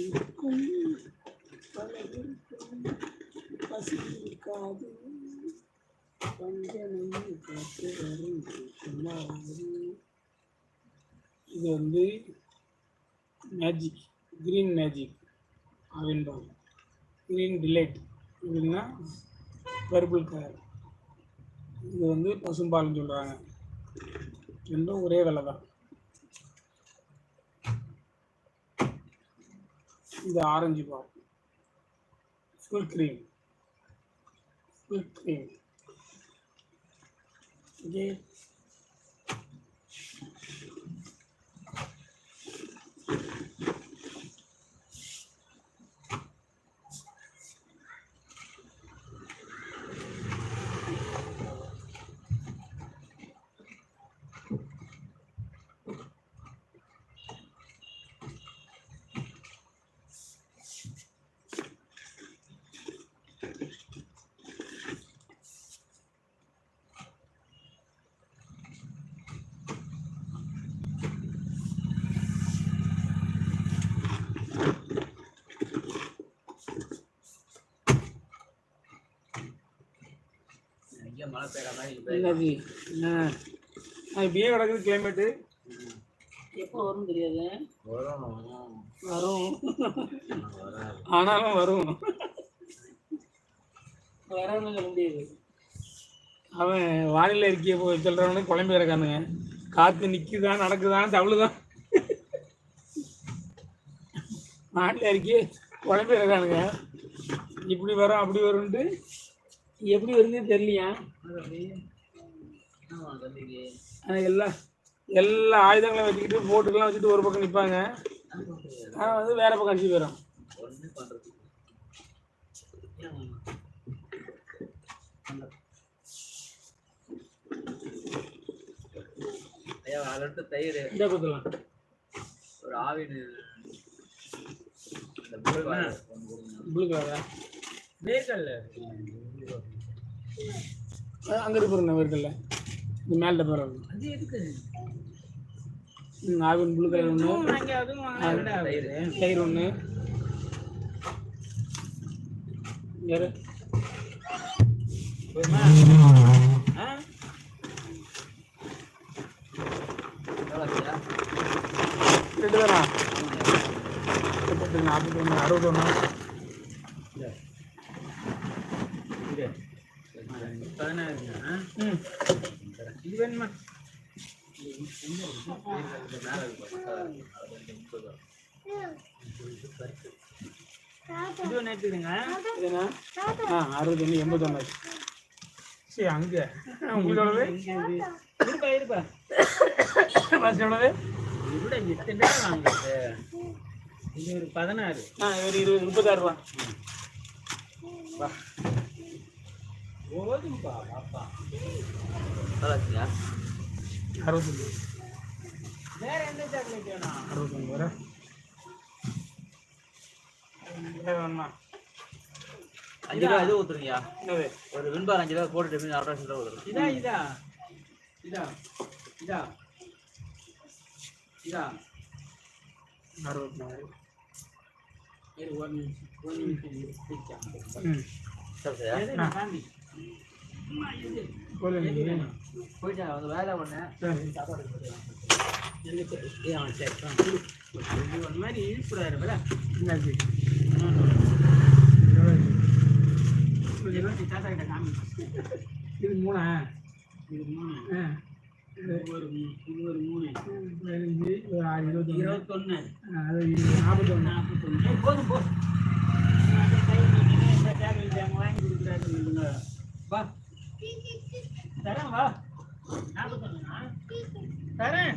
இருக்கும் இருக்கும் பசி இருக்காது வஞ்சனை காற்று வரும் இது வந்து மேஜிக் கிரீன் மேஜிக் அப்படின்பாங்க கிரீன் டிலைட் அப்படின்னா பர்பிள் கலர் இது வந்து பசும்பால்னு சொல்கிறாங்க ரெண்டும் ஒரே விலை தான். இது ஆரஞ்சு பால். Full cream full cream okay இருக்கு. ஆ, இப்படியே கிடக்குது கிளைமேட்டு எப்போ வரும் தெரியாது. வரும். ஆனாலும் வரும். வராதுன்னு சொல்ல முடியாது. அவன் வானிலை அறிக்கையை போய் சொல்கிறவனே குழம்பு கிடக்கானுங்க. காற்று நிற்குதான் நடக்குதான் தவளுதான் வானிலை அறிக்கையை குழம்பு கிடக்கானுங்க. இப்படி வரும் அப்படி வரும்ன்ட்டு எப்படி வருதுன்னு தெரியலையா. ஆனால் எல்லா எல்லா ஆயுதங்களும் வச்சுக்கிட்டு போட்டுக்கெல்லாம் வச்சுட்டு ஒரு பக்கம் நிற்பாங்க. ஆனால் வந்து வேற பக்கம் அடிச்சு போயிடும். தயிர் இந்த பக்கம் ஒரு ஆவின் அங்கே இருப்பாருங்க வேர்க்கல்ல இந்த மேலே பாரு. அது எதுக்கு? ஆவின் ப்ளூ கலர் ஒன்று தயிர். ஒன்று ஆச்சுயா? ரெண்டு. முப்பத்தி நாற்பத்தி ஒன்று அறுபது ஒன்று இது. பதினாறுங்க, ஆ? ம் இது வேணுமா இது மேல இருக்கு பாரு. அது வந்து முப்பது ரூபா. இது வேணுமா எடுத்துக்கிடுங்க இதுனா ஆ அறுபது ஒன்று சரி அங்கே உங்களுக்கு இருப்பா இருப்பா ஃபர்ஸ்ட் எவ்வளவு இது எத்தனை வாங்குறது இது ஒரு பதினாறு ஆ ஒரு இருபது முப்பத்தாறு ரூபா வா அறுபத்தொன்று வேற எந்த சாக்லேட் வேணும் அறுபத்தொன்று வர வேணுமா அஞ்சு ரூபா இது ஊத்துருங்கய்யா என்னது ஒரு விண்பார் அஞ்சு ரூபா போட்டுட்டு அரை ரூபா ஊத்துறோம் இதா இதா. இதா. இதா. இதா. அறுபத்தி நாலு ஒரு நிமிஷம் ஒரு நிமிஷம் சரி, சரி. எது போதும்? போயிட்டா அவங்க வேலை சரி. சாப்பாடு சரி ஒரு மாதிரி விட என்னாச்சு? இருபத்தி தாத்தா கிட்ட காமி. இது மூணா? இது மூணு. ஒரு மூணு இது ஒரு மூணு. பதினஞ்சு ஒரு ஆறு இருபத்தொன்று இருபத்தொன்னு. ஆ, அது நாற்பத்தொன்று நாற்பத்தொன்னு ஏய், போதும் போ. நான் கை நீட்டினேன், இந்த டேபிள் ஜாமான் வாங்கி கொடுக்குறாரு. வா தரேன் வா நாற்பத்தொன்னா தரேன்